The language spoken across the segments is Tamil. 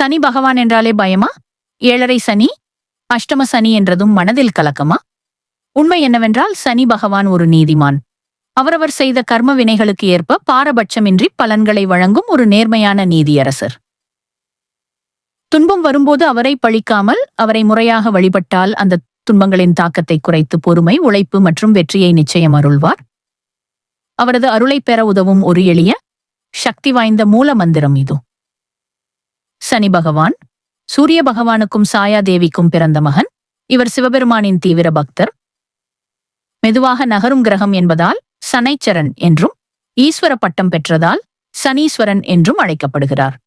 சனி பகவான் என்றாலே பயமா? ஏழரை சனி அஷ்டம சனி என்றதும் மனதில் கலக்கமா? உண்மை என்னவென்றால் சனி பகவான் ஒரு நீதிமான். அவரவர் செய்த கர்ம வினைகளுக்கு ஏற்ப பாரபட்சமின்றி பலன்களை வழங்கும் ஒரு நேர்மையான நீதியரசர். துன்பம் வரும்போது அவரை பழிக்காமல் அவரை முறையாக வழிபட்டால் அந்த துன்பங்களின் தாக்கத்தை குறைத்து பொறுமை உழைப்பு மற்றும் வெற்றியை நிச்சயம் அருள்வார். அவரது அருளை பெற உதவும் ஒரு எளிய சக்தி வாய்ந்த மூல மந்திரம் இது. சனி பகவான் சூரிய பகவானுக்கும் சாயா தேவிக்கும் பிறந்த மகன் இவர் சிவபெருமானின் தீவிர பக்தர். மெதுவாக நகரும் கிரகம் என்பதால் சனைச்சரன் என்றும் ஈஸ்வர பட்டம் பெற்றதால் சனீஸ்வரன் என்றும் அழைக்கப்படுகிறார்.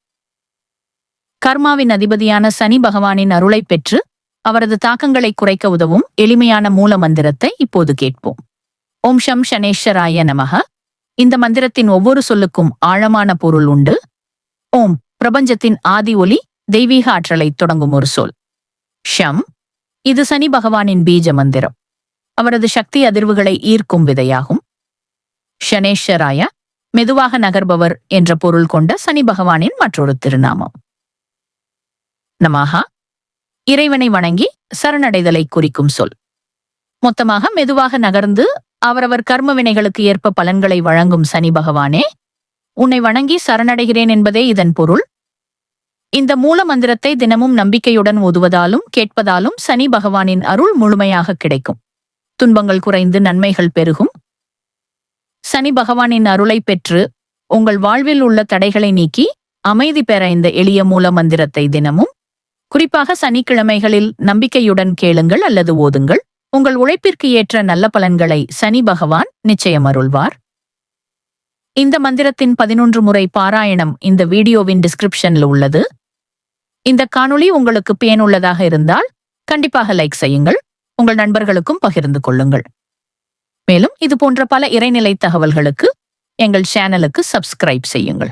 கர்மாவின் அதிபதியான சனி பகவானின் அருளை பெற்று அவரது தாக்கங்களை குறைக்க உதவும் எளிமையான மூல மந்திரத்தை இப்போது கேட்போம். ஓம் ஷம் சனேஸ்வராய நமக இந்த மந்திரத்தின் ஒவ்வொரு சொல்லுக்கும் ஆழமான பொருள் உண்டு. ஓம் பிரபஞ்சத்தின் ஆதி ஒலி தெய்வீக ஆற்றலை தொடங்கும் ஒரு சொல். ஷம் இது சனி பகவானின் பீஜ மந்திரம். அவரது சக்தி அதிர்வுகளை ஈர்க்கும் விதையாகும். ஷனேஸ்வராய மெதுவாக நகர்பவர் என்ற பொருள் கொண்ட சனி பகவானின் மற்றொரு திருநாமம். நமாகா இறைவனை வணங்கி சரணடைதலை குறிக்கும் சொல். மொத்தமாக மெதுவாக நகர்ந்து அவரவர் கர்ம வினைகளுக்கு ஏற்ப பலன்களை வழங்கும் சனி பகவானே உன்னை வணங்கி சரணடைகிறேன் என்பதே இதன் பொருள். இந்த மூல மந்திரத்தை தினமும் நம்பிக்கையுடன் ஓதுவதாலும் கேட்பதாலும் சனி பகவானின் அருள் முழுமையாக கிடைக்கும். துன்பங்கள் குறைந்து நன்மைகள் பெருகும். சனி பகவானின் அருளை பெற்று உங்கள் வாழ்வில் உள்ள தடைகளை நீக்கி அமைதி பெற இந்த எளிய மூல மந்திரத்தை தினமும். குறிப்பாக சனிக்கிழமைகளில் நம்பிக்கையுடன் கேளுங்கள் அல்லது ஓதுங்கள். உங்கள் உழைப்பிற்கு ஏற்ற நல்ல பலன்களை சனி பகவான் நிச்சயம் அருள்வார். இந்த மந்திரத்தின் பதினொன்று முறை பாராயணம் இந்த வீடியோவின் டிஸ்கிரிப்ஷன்ல உள்ளது. இந்த காணொளி உங்களுக்கு பயனுள்ளதாக இருந்தால் கண்டிப்பாக லைக் செய்யுங்கள். உங்கள் நண்பர்களுக்கும் பகிர்ந்து கொள்ளுங்கள். மேலும் இது போன்ற பல இறைநிலை தகவல்களுக்கு எங்கள் சேனலுக்கு சப்ஸ்கிரைப் செய்யுங்கள்.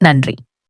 நன்றி.